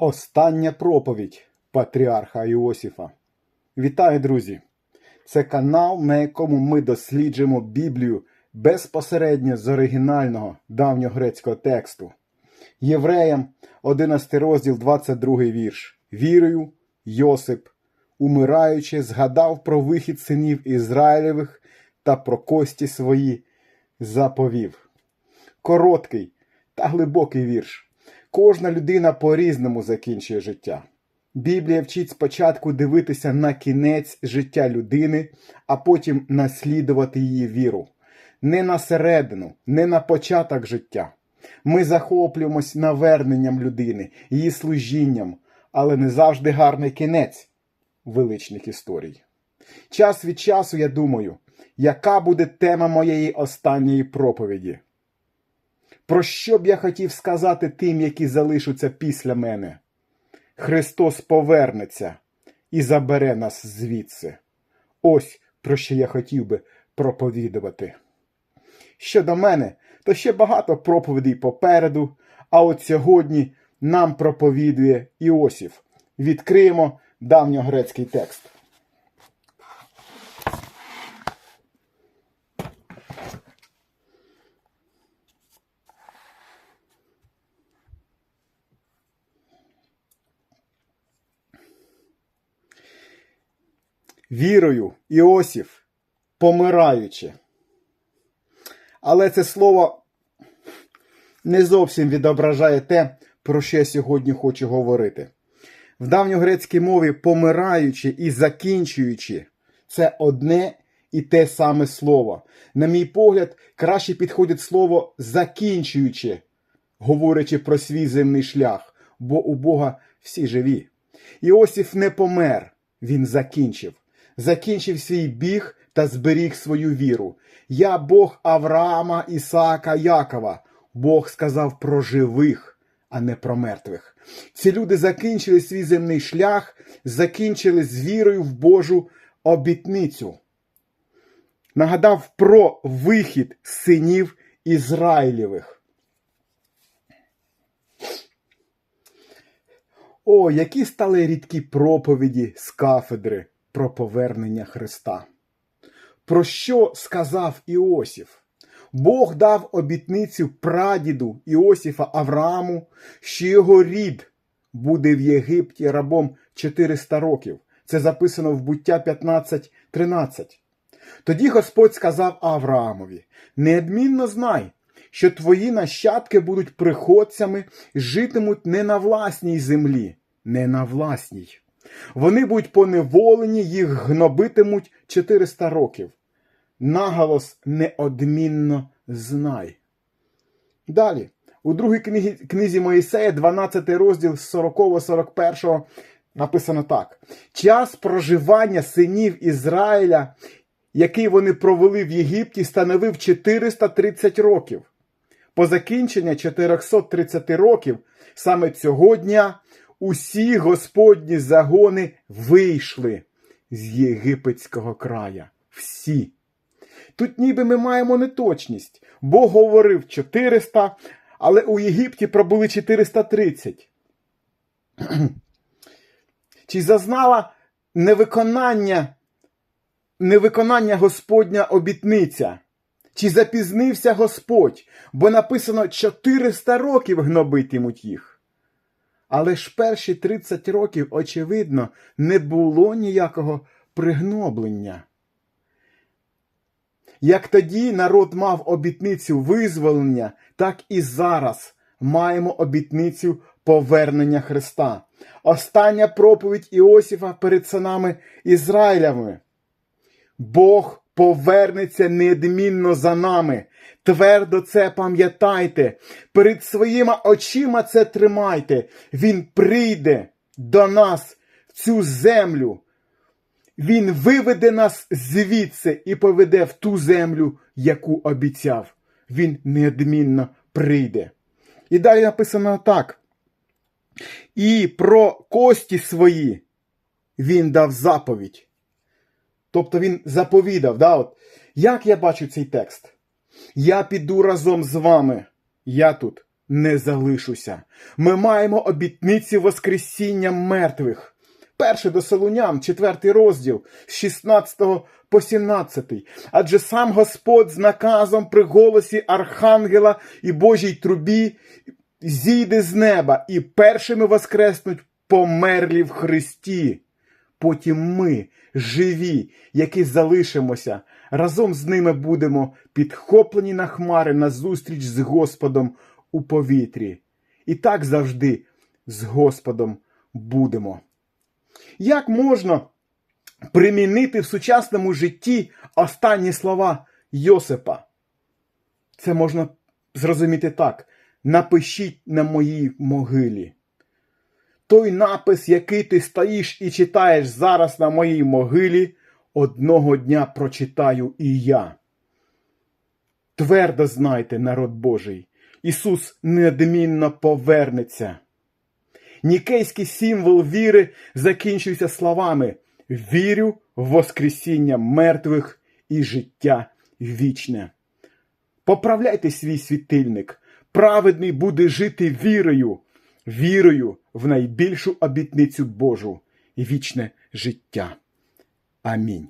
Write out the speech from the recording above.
Остання проповідь Патріарха Іосифа. Вітаю, друзі! Це канал, на якому ми досліджуємо Біблію безпосередньо з оригінального давньогрецького тексту. Євреям 11 розділ 22 вірш. Вірою, Йосип, умираючи, згадав про вихід синів Ізраїлевих та про кості свої заповів. Короткий та глибокий вірш. Кожна людина по-різному закінчує життя. Біблія вчить спочатку дивитися на кінець життя людини, а потім наслідувати її віру. Не на середину, не на початок життя. Ми захоплюємось наверненням людини, її служінням, але не завжди гарний кінець величних історій. Час від часу я думаю, яка буде тема моєї останньої проповіді. Про що б я хотів сказати тим, які залишаться після мене? Христос повернеться і забере нас звідси. Ось про що я хотів би проповідувати. Щодо мене, то ще багато проповідей попереду, а от сьогодні нам проповідує Іосиф. Відкриємо давньогрецький текст. Вірою, Іосиф, помираючи. Але це слово не зовсім відображає те, про що я сьогодні хочу говорити. В давньогрецькій мові помираючи і закінчуючи це одне і те саме слово. На мій погляд, краще підходить слово закінчуючи, говорячи про свій земний шлях, бо у Бога всі живі. Іосиф не помер, він закінчив. Закінчив свій біг та зберіг свою віру. Я Бог Авраама, Ісаака, Якова. Бог сказав про живих, а не про мертвих. Ці люди закінчили свій земний шлях, закінчили з вірою в Божу обітницю. Нагадав про вихід синів Ізраїлєвих. О, які стали рідкі проповіді з кафедри про повернення Христа. Про що сказав Іосиф? Бог дав обітницю прадіду Іосифа Аврааму, що його рід буде в Єгипті рабом 400 років. Це записано в буття 15.13. Тоді Господь сказав Авраамові: Неодмінно знай, що твої нащадки будуть приходцями, житимуть не на власній землі, не на власній. Вони будуть поневолені, їх гнобитимуть 400 років. Наголос неодмінно знай. Далі, у другій книгі, книзі Моїсея, 12 розділ з 40-41 написано так: Час проживання синів Ізраїля, який вони провели в Єгипті, становив 430 років. По закінчення 430 років саме цього дня усі господні загони вийшли з єгипетського края. Всі. Тут ніби ми маємо неточність. Бог говорив 400, але у Єгипті пробули 430. Чи зазнала невиконання, невиконання Господня обітниця? Чи запізнився Господь, бо написано 400 років гнобитимуть їх? Але ж перші 30 років, очевидно, не було ніякого пригноблення. Як тоді народ мав обітницю визволення, так і зараз маємо обітницю повернення Христа. Остання проповідь Іосифа перед синами Ізраїлями. Бог повернеться неодмінно за нами. Твердо це пам'ятайте, перед своїми очима це тримайте. Він прийде до нас в цю землю. Він виведе нас звідси і поведе в ту землю, яку обіцяв. Він неодмінно прийде. І далі написано так. І про кості свої він дав заповідь. Тобто він заповідав. Да, от. Як я бачу цей текст? Я піду разом з вами. Я тут не залишуся. Ми маємо обітниці Воскресіння мертвих. Перше до Солунян, четвертий розділ, з 16 по 17. Адже сам Господь з наказом при голосі Архангела і Божій трубі зійде з неба, і першими воскреснуть померлі в Христі. Потім ми, живі, які залишимося, разом з ними будемо підхоплені на хмари назустріч з Господом у повітрі. І так завжди з Господом будемо. Як можна примінити в сучасному житті останні слова Йосипа? Це можна зрозуміти так: напишіть на моїй могилі. Той напис, який ти стоїш і читаєш зараз на моїй могилі, одного дня прочитаю і я. Твердо знайте, народ Божий, Ісус неодмінно повернеться. Нікейський символ віри закінчується словами Вірю в Воскресіння мертвих і життя вічне. Поправляйте свій світильник. Праведний буде жити вірою, вірою в найбільшу обітницю Божу і вічне життя. Амінь.